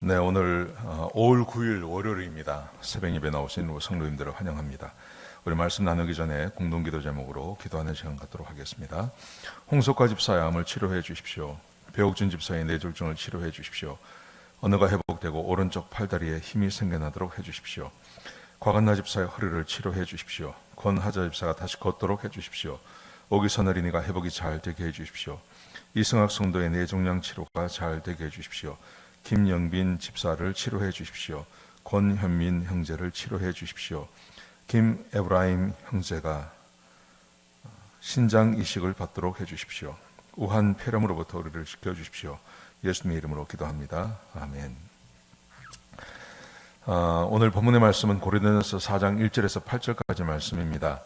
네, 오늘 어, 5월 9일 월요일입니다. 새벽 예배 나오신 성도님들을 환영합니다. 우리 말씀 나누기 전에 공동기도 제목으로 기도하는 시간 갖도록 하겠습니다. 홍석화 집사의 암을 치료해 주십시오. 배옥준 집사의 뇌졸중을 치료해 주십시오. 언어가 회복되고 오른쪽 팔다리에 힘이 생겨나도록 해 주십시오. 과간나 집사의 허리를 치료해 주십시오. 권하자 집사가 다시 걷도록 해 주십시오. 오기선 어린이가 회복이 잘 되게 해 주십시오. 이승학 성도의 뇌종양 치료가 잘 되게 해 주십시오. 김영빈 집사를 치료해 주십시오. 권현민 형제를 치료해 주십시오. 김에브라임 형제가 신장 이식을 받도록 해 주십시오. 우한 폐렴으로부터 우리를 지켜 주십시오. 예수님의 이름으로 기도합니다. 아멘. 아, 오늘 본문의 말씀은 고린도전서 4장 1절에서 8절까지 말씀입니다.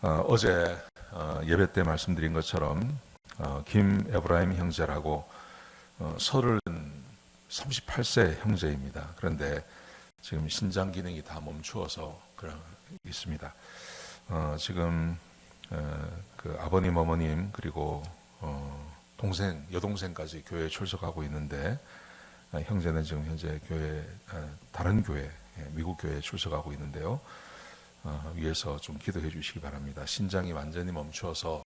아, 어제 어, 예배 때 말씀드린 것처럼 어, 김 에브라임 형제라고 어, 서른 38세 형제입니다. 그런데 지금 신장 기능이 다 멈추어서 있습니다. 어, 지금 어, 그 아버님, 어머님 그리고 어, 동생, 여동생까지 교회에 출석하고 있는데 어, 형제는 지금 현재 교회 어, 다른 교회, 예, 미국 교회에 출석하고 있는데요. 어, 위에서 좀 기도해 주시기 바랍니다. 신장이 완전히 멈추어서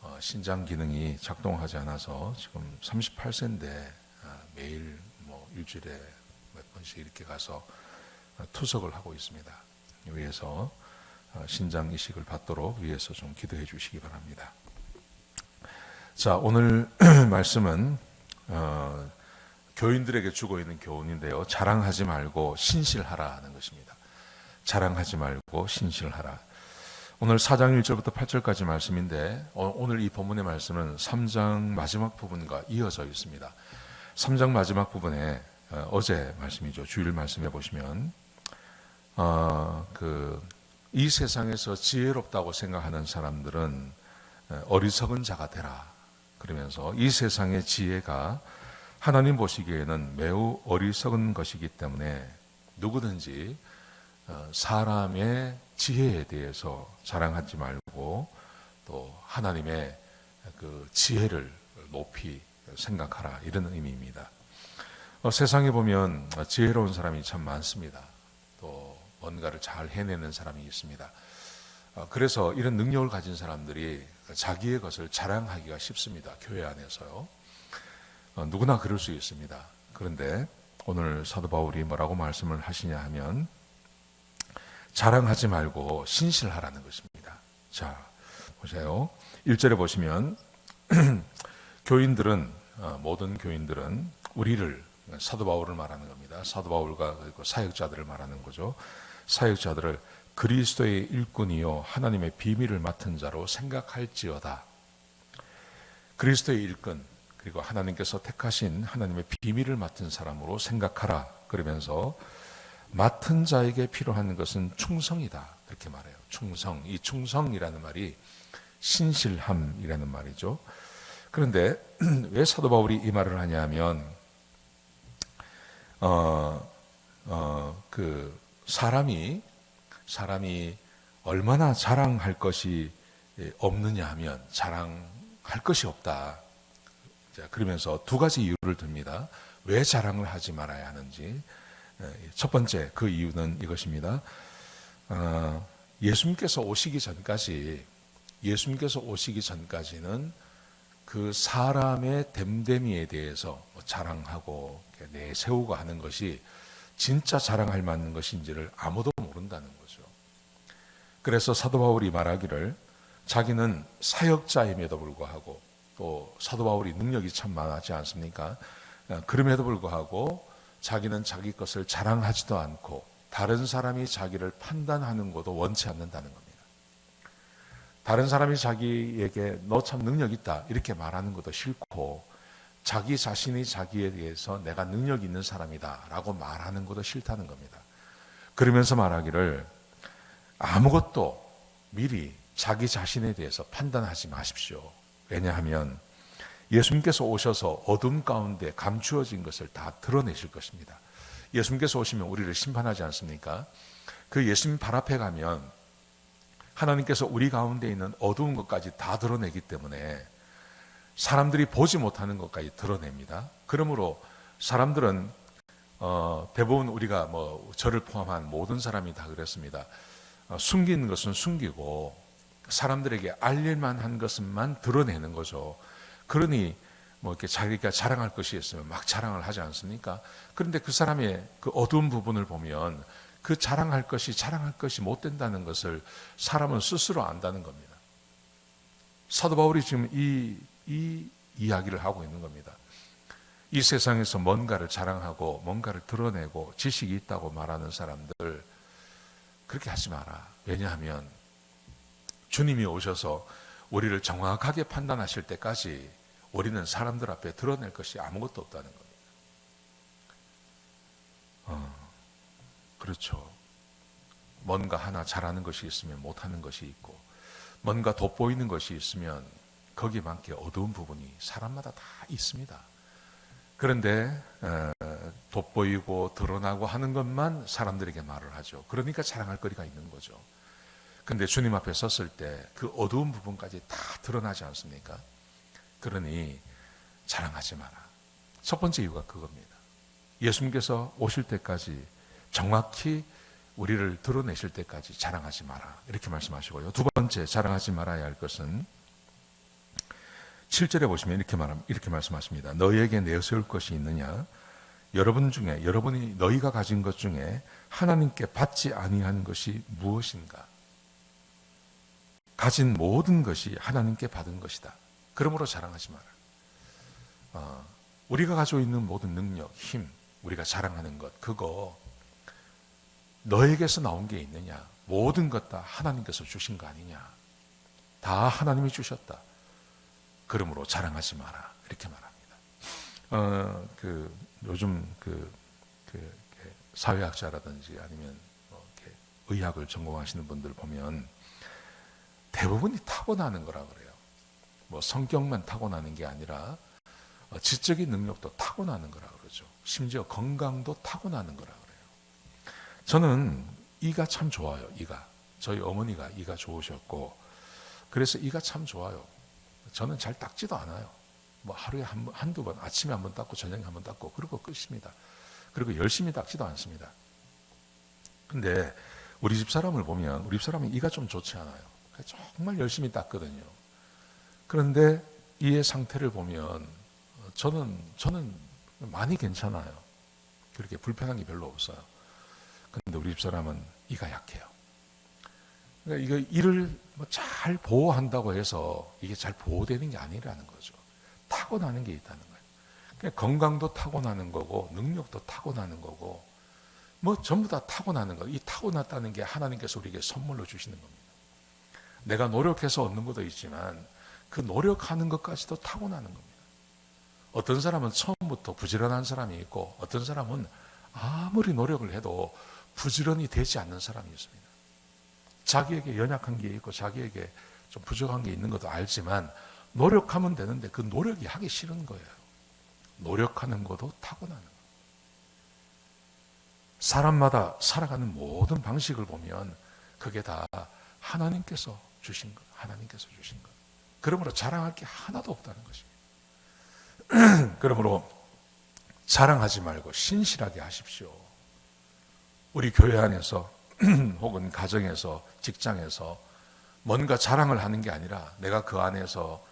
어, 신장 기능이 작동하지 않아서 지금 38세인데 아, 매일 뭐 일주일에 몇 번씩 이렇게 가서 어, 투석을 하고 있습니다. 위에서 어, 신장 이식을 받도록 위에서 좀 기도해 주시기 바랍니다. 자 오늘 말씀은 어, 교인들에게 주고 있는 교훈인데요. 자랑하지 말고 신실하라 하는 것입니다. 자랑하지 말고 신실하라. 오늘 4장 1절부터 8절까지 말씀인데 어, 오늘 이 본문의 말씀은 3장 마지막 부분과 이어져 있습니다. 3장 마지막 부분에 어, 어제 말씀이죠. 주일 말씀해 보시면 어, 그이 세상에서 지혜롭다고 생각하는 사람들은 어, 어리석은 자가 되라. 그러면서 이 세상의 지혜가 하나님 보시기에는 매우 어리석은 것이기 때문에 누구든지 어, 사람의 지혜에 대해서 자랑하지 말고 또 하나님의 그 지혜를 높이 생각하라 이런 의미입니다. 어, 세상에 보면 지혜로운 사람이 참 많습니다. 또 뭔가를 잘 해내는 사람이 있습니다. 어, 그래서 이런 능력을 가진 사람들이 자기의 것을 자랑하기가 쉽습니다. 교회 안에서요. 어, 누구나 그럴 수 있습니다. 그런데 오늘 사도 바울이 뭐라고 말씀을 하시냐 하면 자랑하지 말고 신실하라는 것입니다. 자, 보세요. 1절에 보시면 교인들은 어, 모든 교인들은 우리를 사도 바울을 말하는 겁니다. 사도 바울과 사역자들을 말하는 거죠. 사역자들을 그리스도의 일꾼이요 하나님의 비밀을 맡은 자로 생각할지어다. 그리스도의 일꾼 그리고 하나님께서 택하신 하나님의 비밀을 맡은 사람으로 생각하라. 그러면서 맡은 자에게 필요한 것은 충성이다. 그렇게 말해요. 충성. 이 충성이라는 말이 신실함이라는 말이죠. 그런데 왜 사도 바울이 이 말을 하냐면 어, 어, 그 사람이 사람이 얼마나 자랑할 것이 없느냐 하면 자랑할 것이 없다. 자, 그러면서 두 가지 이유를 듭니다. 왜 자랑을 하지 말아야 하는지. 첫 번째 그 이유는 이것입니다. 어, 예수님께서 오시기 전까지 예수님께서 오시기 전까지는 그 사람의 됨됨이에 대해서 뭐 자랑하고 내세우고 하는 것이 진짜 자랑할 만한 것인지를 아무도 모른다는 거죠. 그래서 사도 바울이 말하기를 자기는 사역자임에도 불구하고 또 사도 바울이 능력이 참 많았지 않습니까? 그럼에도 불구하고 자기는 자기 것을 자랑하지도 않고 다른 사람이 자기를 판단하는 것도 원치 않는다는 겁니다. 다른 사람이 자기에게 너 참 능력 있다 이렇게 말하는 것도 싫고 자기 자신이 자기에 대해서 내가 능력 있는 사람이다 라고 말하는 것도 싫다는 겁니다. 그러면서 말하기를 아무것도 미리 자기 자신에 대해서 판단하지 마십시오. 왜냐하면 예수님께서 오셔서 어둠 가운데 감추어진 것을 다 드러내실 것입니다. 예수님께서 오시면 우리를 심판하지 않습니까? 그 예수님 발 앞에 가면 하나님께서 우리 가운데 있는 어두운 것까지 다 드러내기 때문에 사람들이 보지 못하는 것까지 드러냅니다. 그러므로 사람들은 어, 대부분 우리가 뭐 저를 포함한 모든 사람이 다 그랬습니다. 어, 숨기는 것은 숨기고 사람들에게 알릴만 한 것만 드러내는 거죠. 그러니 뭐 이렇게 자기가 자랑할 것이 있으면 막 자랑을 하지 않습니까? 그런데 그 사람의 그 어두운 부분을 보면 그 자랑할 것이 자랑할 것이 못 된다는 것을 사람은 스스로 안다는 겁니다. 사도 바울이 지금 이, 이 이야기를 하고 있는 겁니다. 이 세상에서 뭔가를 자랑하고 뭔가를 드러내고 지식이 있다고 말하는 사람들 그렇게 하지 마라. 왜냐하면 주님이 오셔서 우리를 정확하게 판단하실 때까지 우리는 사람들 앞에 드러낼 것이 아무것도 없다는 겁니다. 그렇죠. 뭔가 하나 잘하는 것이 있으면 못하는 것이 있고, 뭔가 돋보이는 것이 있으면 맞게 어두운 부분이 사람마다 다 있습니다. 그런데 어, 돋보이고 드러나고 하는 것만 사람들에게 말을 하죠. 그러니까 자랑할 거리가 있는 거죠. 근데 주님 앞에 섰을 때 그 어두운 부분까지 다 드러나지 않습니까? 그러니 자랑하지 마라. 첫 번째 이유가 그겁니다. 예수님께서 오실 때까지 정확히 우리를 드러내실 때까지 자랑하지 마라. 이렇게 말씀하시고요. 두 번째 자랑하지 말아야 할 것은 7절에 보시면 이렇게 말 이렇게 말씀하십니다. 너희에게 내세울 것이 있느냐? 여러분 중에 여러분이 너희가 가진 것 중에 하나님께 받지 아니한 것이 무엇인가? 가진 모든 것이 하나님께 받은 것이다. 그러므로 자랑하지 마라. 어, 우리가 가지고 있는 모든 능력, 힘, 우리가 자랑하는 것, 그거 너에게서 나온 게 있느냐? 모든 것 다 하나님께서 주신 거 아니냐? 다 하나님이 주셨다. 그러므로 자랑하지 마라. 이렇게 말합니다. 어, 그 요즘 그, 그 사회학자라든지 아니면 뭐 의학을 전공하시는 분들 보면 대부분이 타고나는 거라 그래요. 뭐 성격만 타고나는 게 아니라 어, 지적인 능력도 타고나는 거라 그러죠. 심지어 건강도 타고나는 거라 그래요. 저는 이가 참 좋아요. 이가 저희 어머니가 이가 좋으셨고 그래서 이가 참 좋아요. 저는 잘 닦지도 않아요. 뭐 하루에 한, 한두 번, 아침에 한 번 닦고 저녁에 한 번 닦고 그리고 끝입니다. 그리고 열심히 닦지도 않습니다. 근데 우리 집 사람을 보면 우리 집 사람은 이가 좀 좋지 않아요. 정말 열심히 닦거든요. 그런데 이의 상태를 보면 저는 저는 많이 괜찮아요. 그렇게 불편한 게 별로 없어요. 근데 우리 집 사람은 이가 약해요. 그러니까 이거 이를 뭐 잘 보호한다고 해서 이게 잘 보호되는 게 아니라는 거죠. 타고나는 게 있다는 거예요. 그러니까 건강도 타고나는 거고 능력도 타고나는 거고 뭐 전부 다 타고나는 거. 이 타고났다는 게 하나님께서 우리에게 선물로 주시는 겁니다. 내가 노력해서 얻는 것도 있지만 그 노력하는 것까지도 타고나는 겁니다. 어떤 사람은 처음부터 부지런한 사람이 있고 어떤 사람은 아무리 노력을 해도 부지런히 되지 않는 사람이 있습니다. 자기에게 연약한 게 있고 자기에게 좀 부족한 게 있는 것도 알지만 노력하면 되는데 그 노력이 하기 싫은 거예요. 노력하는 것도 타고나는 거예요. 사람마다 살아가는 모든 방식을 보면 그게 다 하나님께서 주신 것, 하나님께서 주신 것. 그러므로 자랑할 게 하나도 없다는 것입니다. 그러므로 자랑하지 말고 신실하게 하십시오. 우리 교회 안에서 혹은 가정에서 직장에서 뭔가 자랑을 하는 게 아니라 내가 그 안에서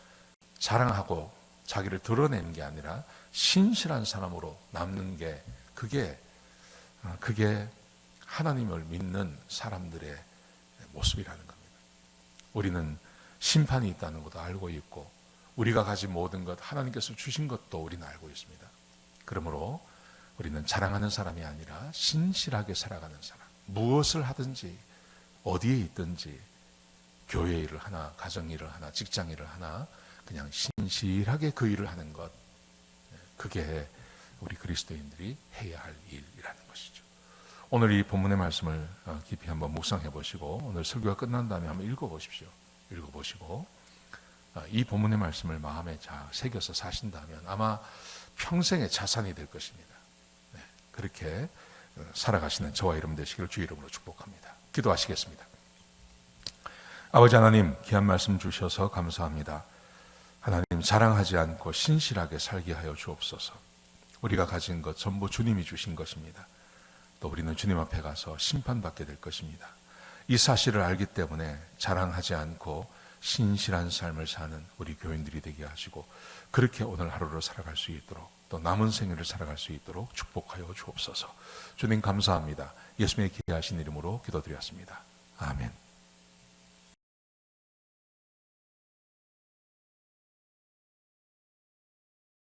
자랑하고 자기를 드러내는 게 아니라 신실한 사람으로 남는 게 그게 그게 하나님을 믿는 사람들의 모습이라는 겁니다. 우리는 심판이 있다는 것도 알고 있고 우리가 가진 모든 것 하나님께서 주신 것도 우리는 알고 있습니다. 그러므로 우리는 자랑하는 사람이 아니라 신실하게 살아가는 사람. 무엇을 하든지 어디에 있든지 교회 일을 하나, 가정 일을 하나, 직장 일을 하나 그냥 신실하게 그 일을 하는 것. 그게 우리 그리스도인들이 해야 할 일이라는 것이죠. 오늘 이 본문의 말씀을 어, 깊이 한번 묵상해 보시고 오늘 설교가 끝난 다음에 한번 읽어 보십시오. 읽어 보시고 어, 이 본문의 말씀을 마음에 잘 새겨서 사신다면 아마 평생의 자산이 될 것입니다. 네, 그렇게 어, 살아가시는 저와 여러분 되시기를 주 이름으로 축복합니다. 기도하시겠습니다. 아버지 하나님 귀한 말씀 주셔서 감사합니다. 하나님 자랑하지 않고 신실하게 살게 하여 주옵소서. 우리가 가진 것 전부 주님이 주신 것입니다. 또 우리는 주님 앞에 가서 심판받게 될 것입니다. 이 사실을 알기 때문에 자랑하지 않고 신실한 삶을 사는 우리 교인들이 되게 하시고 그렇게 오늘 하루를 살아갈 수 있도록 또 남은 생일을 살아갈 수 있도록 축복하여 주옵소서. 주님 감사합니다. 예수님의 귀하신 이름으로 기도드렸습니다. 아멘.